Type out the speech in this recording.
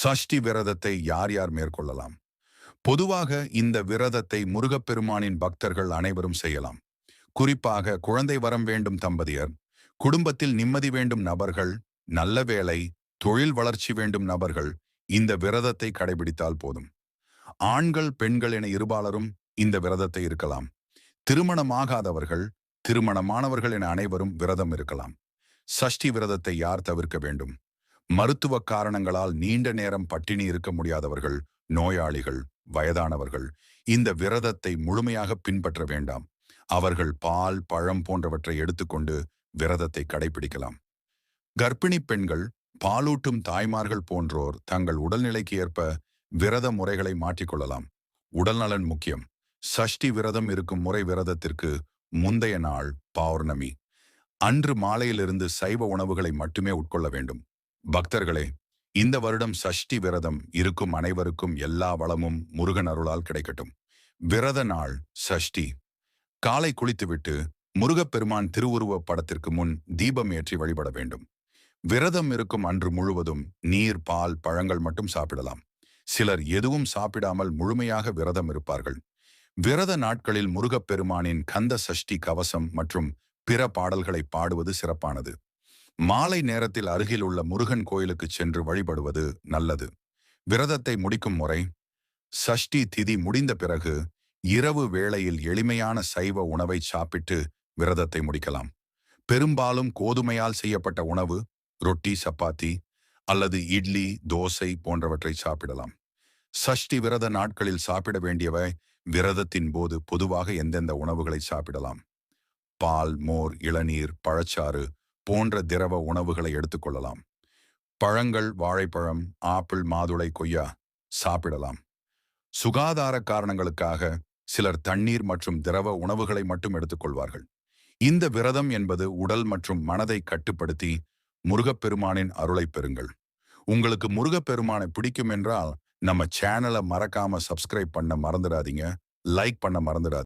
சஷ்டி விரதத்தை யார் யார் மேற்கொள்ளலாம்? பொதுவாக இந்த விரதத்தை முருகப்பெருமானின் பக்தர்கள் அனைவரும் செய்யலாம். குறிப்பாக குழந்தை வரம் வேண்டும் தம்பதியர் குடும்பத்தில் நிம்மதி வேண்டும் நபர்கள் நல்ல வேலை தொழில் வளர்ச்சி வேண்டும் நபர்கள் இந்த விரதத்தை கடைபிடித்தால் போதும். ஆண்கள் பெண்கள் என இருபாலரும் இந்த விரதத்தை இருக்கலாம். திருமணமாகாதவர்கள் திருமணமானவர்கள் என அனைவரும் விரதம் இருக்கலாம். சஷ்டி விரதத்தை யார் தவிர்க்க வேண்டும்? மருத்துவ காரணங்களால் நீண்ட நேரம் பட்டினி இருக்க முடியாதவர்கள் நோயாளிகள் வயதானவர்கள் இந்த விரதத்தை முழுமையாக பின்பற்ற வேண்டாம். அவர்கள் பால் பழம் போன்றவற்றை எடுத்துக்கொண்டு விரதத்தை கடைபிடிக்கலாம். கர்ப்பிணி பெண்கள் பாலூட்டும் தாய்மார்கள் போன்றோர் தங்கள் உடல்நிலைக்கு ஏற்ப விரத முறைகளை மாற்றிக்கொள்ளலாம். உடல்நலன் முக்கியம். சஷ்டி விரதம் இருக்கும் முறை விரதத்திற்கு முந்தைய நாள் பௌர்ணமி. அன்று மாலையிலிருந்து சைவ உணவுகளை மட்டுமே உட்கொள்ள வேண்டும். பக்தர்களே இந்த வருடம் சஷ்டி விரதம் இருக்கும் அனைவருக்கும் எல்லா வளமும் முருகன் அருளால் கிடைக்கட்டும். விரத நாள் சஷ்டி. காலை குளித்துவிட்டு முருகப்பெருமான் திருவுருவ படத்திற்கு முன் தீபம் ஏற்றி வழிபட வேண்டும். விரதம் இருக்கும் அன்று முழுவதும் நீர் பால் பழங்கள் மட்டும் சாப்பிடலாம். சிலர் எதுவும் சாப்பிடாமல் முழுமையாக விரதம் இருப்பார்கள். விரத நாட்களில் முருகப்பெருமானின் கந்த சஷ்டி கவசம் மற்றும் பிற பாடல்களை பாடுவது சிறப்பானது. மாலை நேரத்தில் அருகில் உள்ள முருகன் கோயிலுக்கு சென்று வழிபடுவது நல்லது. விரதத்தை முடிக்கும் முறை சஷ்டி திதி முடிந்த பிறகு இரவு வேளையில் எளிமையான சைவ உணவை சாப்பிட்டு விரதத்தை முடிக்கலாம். பெரும்பாலும் கோதுமையால் செய்யப்பட்ட உணவு ரொட்டி சப்பாத்தி அல்லது இட்லி தோசை போன்றவற்றை சாப்பிடலாம். சஷ்டி விரத நாட்களில் சாப்பிட வேண்டியவை விரதத்தின் போது பொதுவாக எந்தெந்த உணவுகளை சாப்பிடலாம்? பால் மோர் இளநீர் பழச்சாறு போன்ற திரவ உணவுகளை எடுத்துக்கொள்ளலாம் பழங்கள் வாழைப்பழம் ஆப்பிள் மாதுளை கொய்யா சாப்பிடலாம். சுகாதார காரணங்களுக்காக சிலர் தண்ணீர் மற்றும் திரவ உணவுகளை மட்டும் எடுத்துக்கொள்வார்கள் இந்த விரதம் என்பது உடல் மற்றும் மனதை கட்டுப்படுத்தி முருகப்பெருமானின் அருளை பெறுங்கள். உங்களுக்கு முருகப்பெருமானை பிடிக்கும் என்றால் நம்ம சேனலை மறக்காம சப்ஸ்கிரைப் பண்ண மறந்துடாதீங்க. லைக் பண்ண மறந்துடாது